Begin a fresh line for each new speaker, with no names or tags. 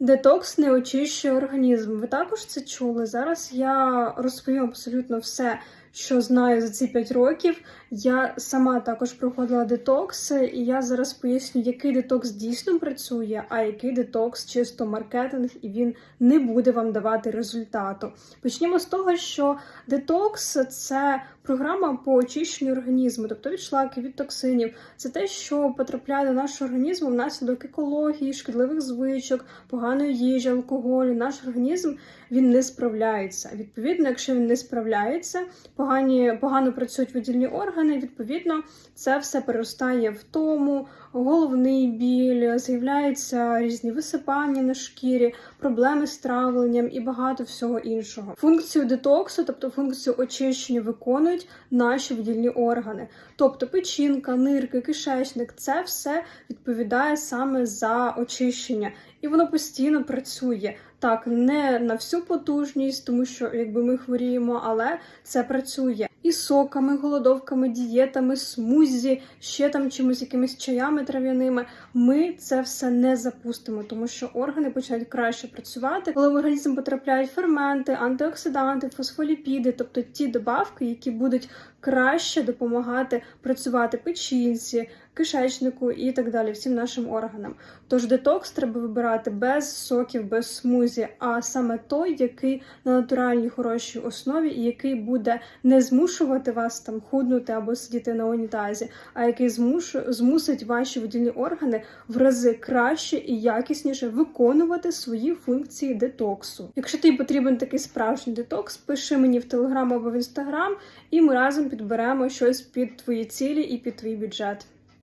Детокс не очищує організм. Ви також це чули. Зараз я розповім абсолютно все, що знаю за ці 5 років. Я сама також проходила детокс, і я зараз поясню, який детокс дійсно працює, а який детокс чисто маркетинг, і він не буде вам давати результату. Почнімо з того, що детокс це програма по очищенню організму, тобто від шлаків, від токсинів. Це те, що потрапляє до нашого організму внаслідок екології, шкідливих звичок, поганої їжі, алкоголю. Наш організм він не справляється. Відповідно, якщо він не справляється, погані погано працюють видільні органи. Відповідно, це все переростає в тому, головний біль, з'являються різні висипання на шкірі, проблеми з травленням і багато всього іншого. Функцію детоксу, тобто функцію очищення, виконують наші видільні органи, тобто печінка, нирки, кишечник, це все відповідає саме за очищення, і воно постійно працює. Так, не на всю потужність, тому що якби ми хворіємо, але це працює і соками, голодовками, дієтами, смузі, ще там чимось, якимись чаями трав'яними. Ми це все не запустимо, тому що органи починають краще працювати, коли в організм потрапляють ферменти, антиоксиданти, фосфоліпіди, тобто ті добавки, які будуть краще допомагати працювати печінці, кишечнику і так далі, всім нашим органам. Тож детокс треба вибирати без соків, без смузі, а саме той, який на натуральній хорошій основі, і який буде не змушувати вас там худнути або сидіти на унітазі, а який змуш... змусить ваші водільні органи в рази краще і якісніше виконувати свої функції детоксу. Якщо тобі потрібен такий справжній детокс, пиши мені в телеграм або в інстаграм, і ми разом підберемо щось під твої цілі і під твій бюджет.